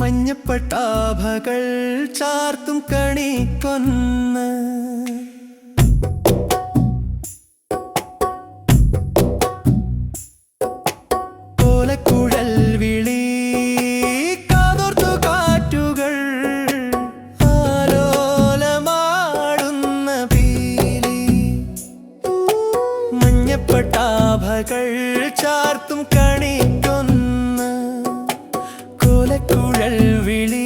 മഞ്ഞപ്പട്ടാഭകൾ ചാർത്തും പീലി. മഞ്ഞപ്പട്ടാഭകൾ ചാർത്തും കണിക്കൊന്ന് കോലക്കുഴൽ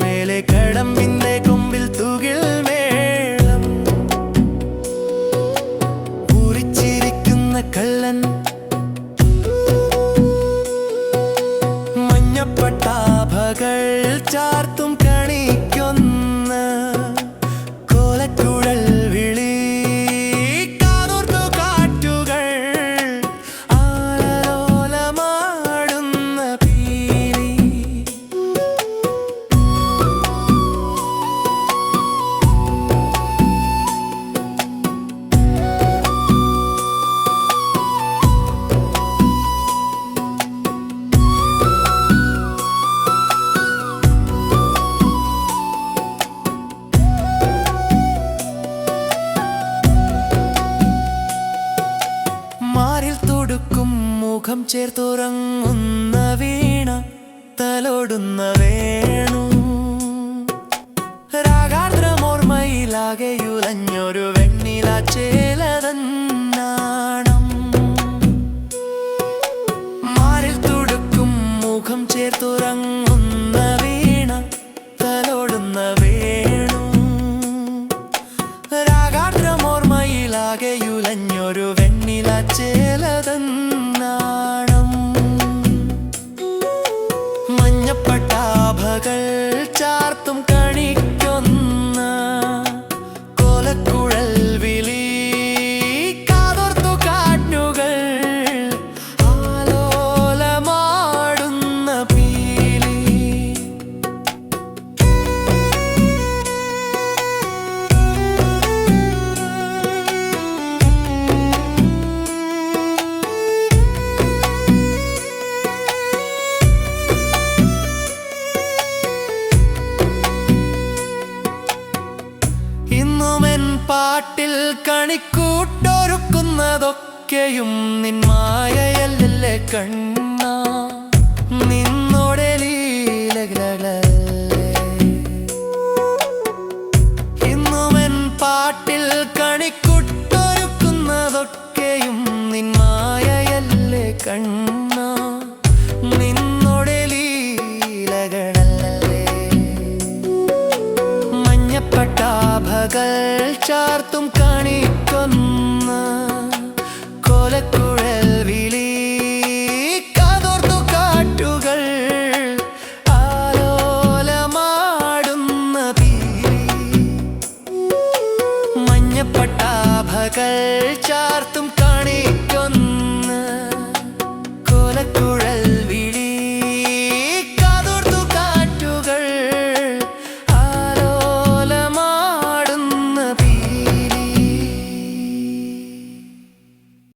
മേലെ കടമ്പിന്റെ മുഖം ചേർത്തുറങ്ങുന്ന വീണ തലോടുന്ന വേണു. രാഗാർദ്രമോർമ്മയിലാകെയുലഞ്ഞൊരു വെണ്ണില ചേലതന്നാണം. മാറിൽ തുടുക്കും മുഖം ചേർത്തുറങ്ങുന്ന വീണ തലോടുന്ന വേണു. രാഗാർദ്രമോർമ്മയിലാകെയുലഞ്ഞൊരു വെണ്ണില ചേലതന്നാണം ചാർത്തും കണിക്കൊന്ന കണിക്കൂട്ടൊരുക്കുന്നതൊക്കെയും നിൻ കണ്ണ? നിന്നോടെ ഇന്നുമെൻ പാട്ടിൽ കണിക്കൂട്ടൊരുക്കുന്നതൊക്കെയും നിൻ കണ്ണ? മഞ്ഞപ്പട്ടാഭകൾ ചാർത്തും കണിക്കൊന്ന കൊലക്കുഴൽ വിളി കാതോർത്തു കാട്ടുകൾ ആലോലമാടുന്ന പീലി മഞ്ഞപ്പട്ടാഭകൾ